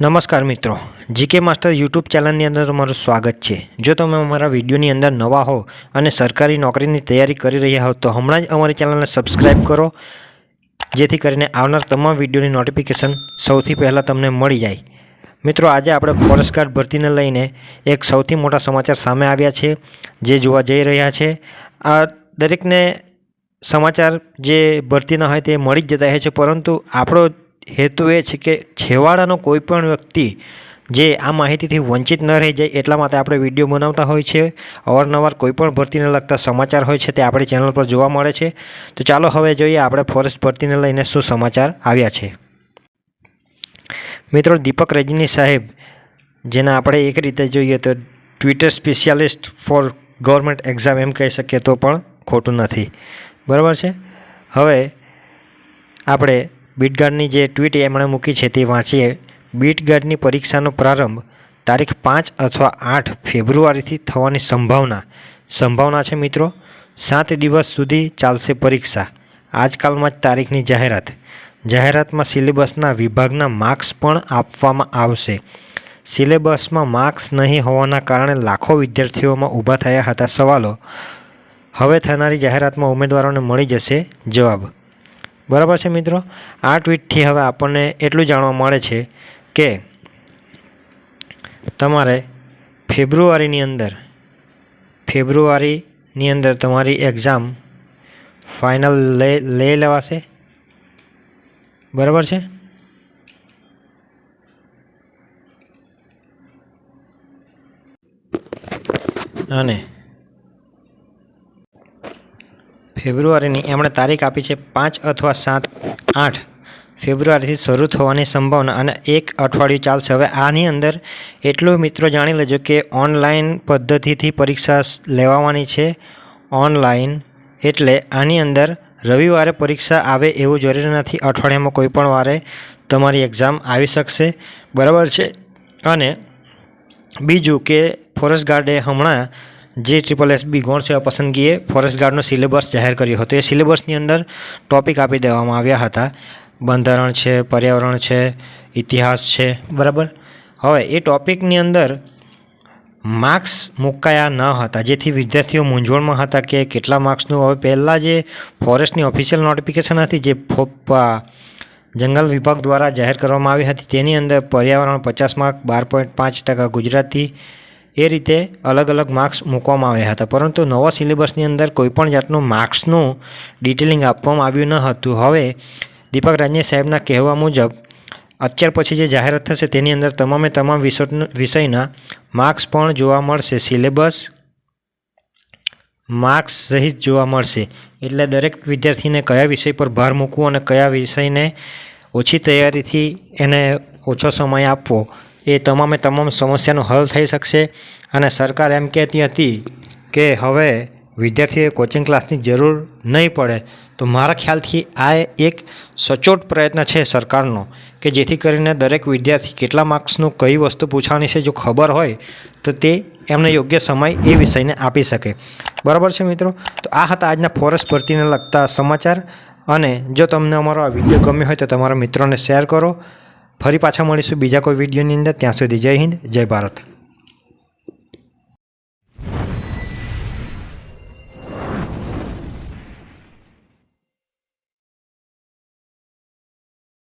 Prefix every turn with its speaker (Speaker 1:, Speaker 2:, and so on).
Speaker 1: નમસ્કાર મિત્રો. GK master YouTube ચેનલની અંદર તમારું સ્વાગત છે. જો તમે અમારા વિડીયોની અંદર નવા હો અને સરકારી નોકરીની તૈયારી કરી રહ્યા હો, તો હમણાં જ અમારી ચેનલને સબસ્ક્રાઈબ કરો. જેથી કરીને આવનાર તમામ વિડીયોની નોટિફિકેશન સૌથી પહેલાં તમને મળી જાય. મિત્રો, આજે આપણે ફોરેસ્ટ ગાર્ડ ભરતીને લઈને એક સૌથી મોટા સમાચાર સામે આવ્યા છે, જે જોવા જઈ રહ્યા છે. આ દરેકને સમાચાર જે ભરતીના હોય તે મળી જ જતા હોય છે, પરંતુ આપણો હેતુ એ છે કે છેવાડાનો કોઈ પણ વ્યક્તિ જે આ માહિતીથી વંચિત ન રહી જાય એટલા માટે આપણે વીડિયો બનાવતા હોય છે. અવારનવાર કોઈપણ ભરતીને લગતા સમાચાર હોય છે તે આપણી ચેનલ પર જોવા મળે છે. તો ચાલો હવે જોઈએ આપણે ફોરેસ્ટ ભરતીને લઈને શું સમાચાર આવ્યા છે. મિત્રો દીપક રજની સાહેબ, જેના આપણે એક રીતે જોઈએ તો Twitter specialist for government exam એમ કહી શકીએ તો પણ ખોટું નથી. બરાબર છે? હવે આપણે બીટગાર્ડની જે ટ્વીટ એમણે મૂકી છે તે વાંચીએ. બીટગાર્ડની પરીક્ષાનો પ્રારંભ તારીખ પાંચ અથવા આઠ ફેબ્રુઆરીથી થવાની સંભાવના. સંભાવના છે મિત્રો, સાત દિવસ સુધી ચાલશે પરીક્ષા. આજકાલમાં જ તારીખની જાહેરાત. જાહેરાતમાં સિલેબસના વિભાગના માર્ક્સ પણ આપવામાં આવશે. સિલેબસમાં માર્ક્સ નહીં હોવાના કારણે લાખો વિદ્યાર્થીઓમાં ઊભા થયા હતા સવાલો. હવે થનારી જાહેરાતમાં ઉમેદવારોને મળી જશે જવાબ. બરાબર છે મિત્રો? આ ટ્વીટથી હવે આપણને એટલું જાણવા મળે છે કે તમારે ફેબ્રુઆરીની અંદર ફેબ્રુઆરીની અંદર તમારી એક્ઝામ ફાઇનલ લઈ લેવાશે. બરાબર છે? અને ફેબ્રુઆરીની એમણે તારીખ આપી છે પાંચ અથવા સાત આઠ. ફેબ્રુઆરીથી શરૂ થવાની સંભાવના અને એક અઠવાડિયું ચાલશે. હવે આની અંદર એટલું મિત્રો જાણી લેજો કે ઓનલાઈન પદ્ધતિથી પરીક્ષા લેવાની છે ઓનલાઈન. એટલે આની અંદર રવિવારે પરીક્ષા આવે એવું જરૂરી નથી. અઠવાડિયામાં કોઈ પણ વારે તમારી એક્ઝામ આવી શકશે. બરાબર છે? અને બીજું કે ફોરેસ્ટ ગાર્ડે હમણાં જે ટ્રિપલ એસબી ગૌણ સેવા પસંદગીએ ફોરેસ્ટ ગાર્ડનો સિલેબસ જાહેર કર્યો હતો. એ સિલેબસની અંદર ટોપિક આપી દેવામાં આવ્યા હતા. બંધારણ છે, પર્યાવરણ છે, ઇતિહાસ છે, બરાબર? હવે એ ટોપિકની અંદર માર્ક્સ મુકાયા ન હતા. જેથી વિદ્યાર્થીઓ મૂંઝવણમાં હતા કે કેટલા માર્ક્સનું હવે પહેલાં જે ફોરેસ્ટની ઓફિશિયલ નોટિફિકેશન હતી, જે જંગલ વિભાગ દ્વારા જાહેર કરવામાં આવી હતી, તેની અંદર પર્યાવરણ પચાસ માર્ક બાર પોઈન્ટ પાંચ ટકા ગુજરાતી એ રીતે અલગ અલગ માર્ક્સ મૂકવામાં આવ્યા હતા. પરંતુ નવા સિલેબસની અંદર કોઈપણ જાતનું માર્ક્સનું ડિટેલિંગ આપવામાં આવ્યું ન હતું. હવે દીપક રાજ્ય સાહેબના કહેવા મુજબ, અત્યાર પછી જે જાહેરાત થશે તેની અંદર તમામે તમામ વિષયના માર્ક્સ પણ જોવા મળશે. સિલેબસ માર્ક્સ સહિત જોવા મળશે. એટલે દરેક વિદ્યાર્થીને કયા વિષય પર ભાર મૂકવો અને કયા વિષયને ઓછી તૈયારીથી એને ઓછો સમય આપવો એ તમામે તમામ સમસ્યાનો હલ થઈ શકશે. અને સરકાર એમ કહેતી હતી કે હવે વિદ્યાર્થીઓએ કોચિંગ ક્લાસની જરૂર નહીં પડે. તો મારા ખ્યાલથી આ એક સચોટ પ્રયત્ન છે સરકારનો, કે જેથી કરીને દરેક વિદ્યાર્થી કેટલા માર્ક્સનું કઈ વસ્તુ પૂછવાની છે જો ખબર હોય, તો તે એમને યોગ્ય સમય એ વિષયને આપી શકે. બરાબર છે મિત્રો? તો આ હતા આજના ફોરેસ્ટ ભરતીને લગતા સમાચાર. અને જો તમને અમારો આ વીડિયો ગમ્યો હોય તો તમારા મિત્રોને શેર કરો. ફરી પાછા મળીશું બીજા કોઈ વિડીયોની અંદર. ત્યાં સુધી જય હિન્દ જય ભારત.